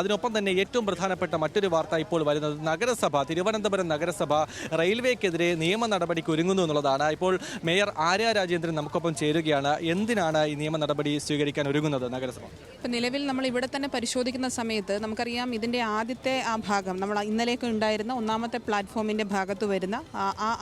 അതിനൊപ്പം തന്നെ ഏറ്റവും പ്രധാനപ്പെട്ട മറ്റൊരു വാർത്ത ഇപ്പോൾ വരുന്നത് നഗരസഭ തിരുവനന്തപുരം നഗരസഭ റെയിൽവേക്കെതിരെ നിയമ നടപടിക്ക് ഒരുങ്ങുന്നു എന്നുള്ളതാണ്. ഇപ്പോൾ മേയർ ആര്യ രാജേന്ദ്രൻ നമുക്കൊപ്പം ചേരുകയാണ്. എന്തിനാണ് ഈ നിയമ നടപടി സ്വീകരിക്കാൻ ഒരുങ്ങുന്നത് നഗരസഭ? ഇപ്പം നിലവിൽ നമ്മൾ ഇവിടെ തന്നെ പരിശോധിക്കുന്ന സമയത്ത് നമുക്കറിയാം ഇതിന്റെ ആദ്യത്തെ ആ ഭാഗം നമ്മൾ ഇന്നലെയൊക്കെ ഉണ്ടായിരുന്ന ഒന്നാമത്തെ പ്ലാറ്റ്ഫോമിന്റെ ഭാഗത്ത് വരുന്ന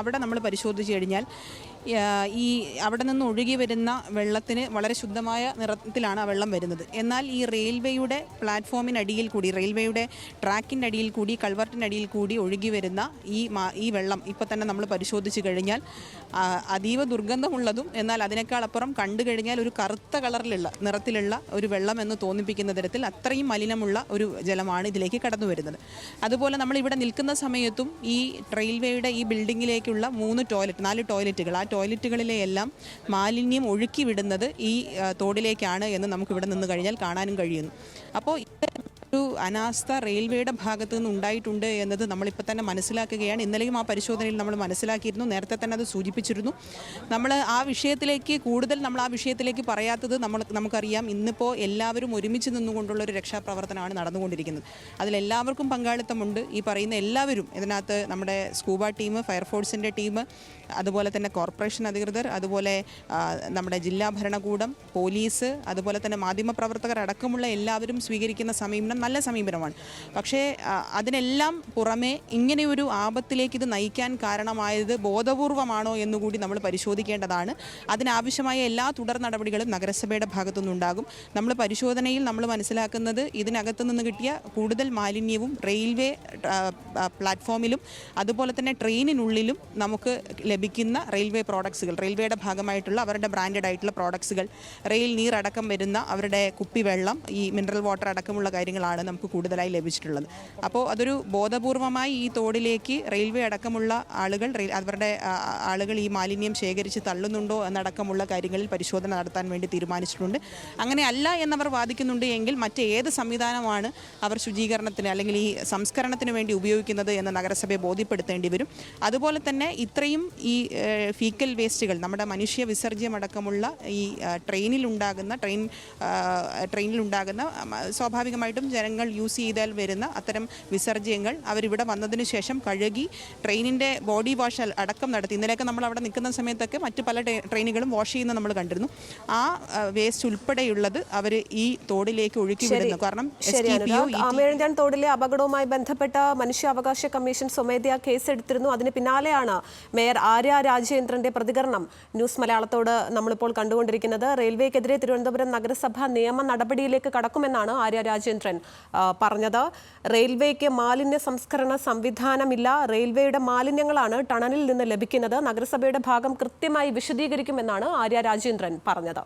അവിടെ നമ്മൾ പരിശോധിച്ച് കഴിഞ്ഞാൽ ഈ അവിടെ നിന്ന് ഒഴുകി വരുന്ന വെള്ളത്തിന് വളരെ ശുദ്ധമായ നിറത്തിലാണ് ആ വെള്ളം വരുന്നത്. എന്നാൽ ഈ റെയിൽവേയുടെ പ്ലാറ്റ്ഫോമിനടിയിൽ കൂടി റെയിൽവേയുടെ ട്രാക്കിന്റെ അടിയിൽ കൂടി കൾവർട്ടിനടിയിൽ കൂടി ഒഴുകി വരുന്ന ഈ ഈ വെള്ളം ഇപ്പോൾ തന്നെ നമ്മൾ പരിശോധിച്ച് കഴിഞ്ഞാൽ അതീവ ദുർഗന്ധമുള്ളതും എന്നാൽ അതിനേക്കാൾ അപ്പുറം കണ്ടു കഴിഞ്ഞാൽ ഒരു കറുത്ത കളറിലുള്ള നിറത്തിലുള്ള ഒരു വെള്ളം എന്ന് തോന്നിപ്പിക്കുന്ന തരത്തിൽ അത്രയും മലിനമുള്ള ഒരു ജലമാണ് ഇതിലേക്ക് കടന്നു വരുന്നത്. അതുപോലെ നമ്മൾ ഇവിടെ നിൽക്കുന്ന സമയത്തും ഈ റെയിൽവേയുടെ ഈ ബിൽഡിങ്ങിലേക്കുള്ള മൂന്ന് ടോയ്ലറ്റ് നാല് ടോയ്ലറ്റുകൾ ആ ടോയ്ലറ്റുകളിലെ എല്ലാം മാലിന്യം ഒഴുക്കി വിടുന്നത് ഈ തോടിലേക്കാണ് എന്ന് നമുക്ക് ഇവിടെ നിന്ന് കഴിഞ്ഞാൽ കാണാനും കഴിയുന്നു. അപ്പോൾ ഒരു അനാസ്ഥ റെയിൽവേയുടെ ഭാഗത്തു നിന്ന് ഉണ്ടായിട്ടുണ്ട് എന്നത് നമ്മളിപ്പോൾ തന്നെ മനസ്സിലാക്കുകയാണ്. ഇന്നലെയും ആ പരിശോധനയിൽ നമ്മൾ മനസ്സിലാക്കിയിരുന്നു. നേരത്തെ തന്നെ അത് സൂചിപ്പിച്ചിരുന്നു. നമ്മൾ ആ വിഷയത്തിലേക്ക് കൂടുതൽ നമ്മൾ ആ വിഷയത്തിലേക്ക് പറയാത്തത് നമ്മൾ നമുക്കറിയാം. ഇന്നിപ്പോൾ എല്ലാവരും ഒരുമിച്ച് നിന്നുകൊണ്ടുള്ള ഒരു രക്ഷാപ്രവർത്തനമാണ് നടന്നുകൊണ്ടിരിക്കുന്നത്. അതിലെല്ലാവർക്കും പങ്കാളിത്തമുണ്ട്. ഈ പറയുന്ന എല്ലാവരും ഇതിനകത്ത് നമ്മുടെ സ്കൂബ ടീം ഫയർഫോഴ്സിന്റെ ടീം അതുപോലെ തന്നെ കോർപ്പറേഷൻ അധികൃതർ അതുപോലെ നമ്മുടെ ജില്ലാ ഭരണകൂടം പോലീസ് അതുപോലെ തന്നെ മാധ്യമപ്രവർത്തകർ അടക്കമുള്ള എല്ലാവരും സ്വീകരിക്കുന്ന സമീപനം നല്ല സമീപനമാണ്. പക്ഷേ അതിനെല്ലാം പുറമേ ഇങ്ങനെയൊരു ആപത്തിലേക്ക് ഇത് നയിക്കാൻ കാരണമായത് ബോധപൂർവമാണോ എന്നുകൂടി നമ്മൾ പരിശോധിക്കേണ്ടതാണ്. അതിനാവശ്യമായ എല്ലാ തുടർ നടപടികളും നഗരസഭയുടെ ഭാഗത്തുനിന്നുണ്ടാകും. നമ്മൾ പരിശോധനയിൽ നമ്മൾ മനസ്സിലാക്കുന്നത് ഇതിനകത്തു നിന്ന് കിട്ടിയ കൂടുതൽ മാലിന്യവും റെയിൽവേ പ്ലാറ്റ്ഫോമിലും അതുപോലെ തന്നെ ട്രെയിനിനുള്ളിലും നമുക്ക് ലഭിക്കുന്ന റെയിൽവേ പ്രോഡക്ട്സുകൾ റെയിൽവേയുടെ ഭാഗമായിട്ടുള്ള അവരുടെ ബ്രാൻഡഡ് ആയിട്ടുള്ള പ്രോഡക്ട്സുകൾ റെയിൽ നീർ അടക്കം വരുന്ന അവരുടെ കുപ്പിവെള്ളം ഈ മിനറൽ വാട്ടർ അടക്കമുള്ള കാര്യങ്ങളാണ് നമുക്ക് കൂടുതലായി ലഭിച്ചിട്ടുള്ളത്. അപ്പോൾ അതൊരു ബോധപൂർവമായി ഈ തോടിലേക്ക് റെയിൽവേ അടക്കമുള്ള ആളുകൾ അവരുടെ ആളുകൾ ഈ മാലിന്യം ശേഖരിച്ച് തള്ളുന്നുണ്ടോ എന്നടക്കമുള്ള കാര്യങ്ങളിൽ പരിശോധന നടത്താൻ വേണ്ടി തീരുമാനിച്ചിട്ടുണ്ട്. അങ്ങനെ അല്ല എന്നവർ വാദിക്കുന്നുണ്ട് എങ്കിൽ മറ്റേത് സംവിധാനമാണ് അവർ ശുചീകരണത്തിന് അല്ലെങ്കിൽ ഈ സംസ്കരണത്തിന് വേണ്ടി ഉപയോഗിക്കുന്നത് എന്ന് നഗരസഭയെ ബോധ്യപ്പെടുത്തേണ്ടി വരും. അതുപോലെ തന്നെ ഇത്രയും ഈ ഫീക്കൽ വേസ്റ്റുകൾ നമ്മുടെ മനുഷ്യ വിസർജ്യമടക്കമുള്ള ഈ ട്രെയിനിലുണ്ടാകുന്ന ട്രെയിൻ ട്രെയിനിലുണ്ടാകുന്ന സ്വാഭാവികമായിട്ടും ജനങ്ങൾ യൂസ് ചെയ്താൽ വരുന്ന അത്തരം വിസർജ്യങ്ങൾ അവരിവിടെ വന്നതിന് ശേഷം കഴുകി ട്രെയിനിന്റെ ബോഡി വാഷ് അടക്കം നടത്തി. ഇന്നലെയൊക്കെ നമ്മൾ അവിടെ നിൽക്കുന്ന സമയത്തൊക്കെ മറ്റ് പല ട്രെയിനുകളും വാഷ് ചെയ്യുന്ന നമ്മൾ കണ്ടിരുന്നു. ആ വേസ്റ്റ് ഉൾപ്പെടെയുള്ളത് അവർ ഈ തോടിലേക്ക് ഒഴുക്കി വിടുന്നു. കാരണം അനുരാഗ് ആമേഴഞ്ചാൻ തോടിലെ അപകടവുമായി ബന്ധപ്പെട്ട മനുഷ്യാവകാശ കമ്മീഷൻ സ്വമേധയാ കേസെടുത്തിരുന്നു. അതിന് പിന്നാലെയാണ് മേയർ ആര്യ രാജേന്ദ്രന്റെ പ്രതികരണം. ന്യൂസ് മലയാളത്തോട് നമ്മളിപ്പോൾ കണ്ടുകൊണ്ടിരിക്കുന്നത്. റെയിൽവേക്കെതിരെ തിരുവനന്തപുരം നഗരസഭ നിയമ നടപടിയിലേക്ക് കടക്കുമെന്നാണ് ആര്യ രാജേന്ദ്രൻ പറഞ്ഞത്. റെയിൽവേക്ക് മാലിന്യ സംസ്കരണ സംവിധാനമില്ല. റെയിൽവേയുടെ മാലിന്യങ്ങളാണ് ടണലിൽ നിന്ന് ലഭിക്കുന്നത്. നഗരസഭയുടെ ഭാഗം കൃത്യമായി വിശദീകരിക്കുമെന്നാണ് ആര്യ രാജേന്ദ്രൻ പറഞ്ഞത്.